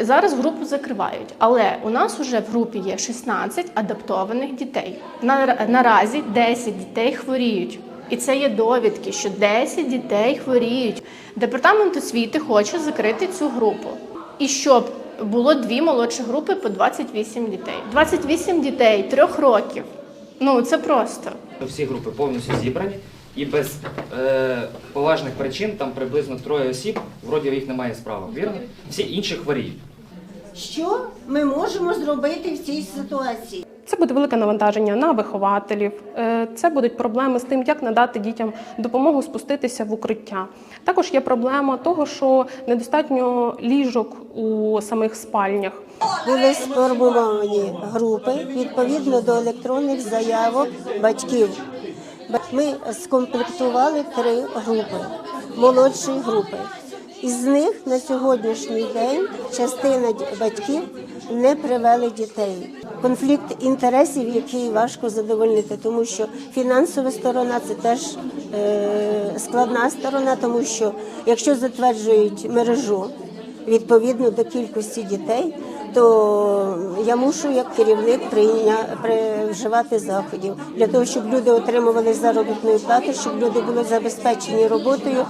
Зараз групу закривають, але у нас вже в групі є 16 адаптованих дітей. На, наразі 10 дітей хворіють. І це є довідки, що 10 дітей хворіють. Департамент освіти хоче закрити цю групу. І щоб було дві молодші групи по 28 дітей. 28 дітей трьох років. Ну це просто. Всі групи повністю зібрані і без е, поважних причин, там приблизно троє осіб, вроді їх немає справи, вірно? Всі інші хворіють. Що ми можемо зробити в цій ситуації? Це буде велике навантаження на вихователів. Е, Це будуть проблеми з тим, як надати дітям допомогу спуститися в укриття. Також є проблема того, що недостатньо ліжок у самих спальнях. Були сформовані групи відповідно до електронних заявок батьків. Ми скомплектували три групи, молодші групи. Із них на сьогоднішній день частина батьків не привели дітей. Конфлікт інтересів, який важко задовольнити, тому що фінансова сторона це теж е, складна сторона, тому що якщо затверджують мережу відповідно до кількості дітей, то я мушу як керівник прийня, вживати заходів для того, щоб люди отримували заробітну плату, щоб люди були забезпечені роботою.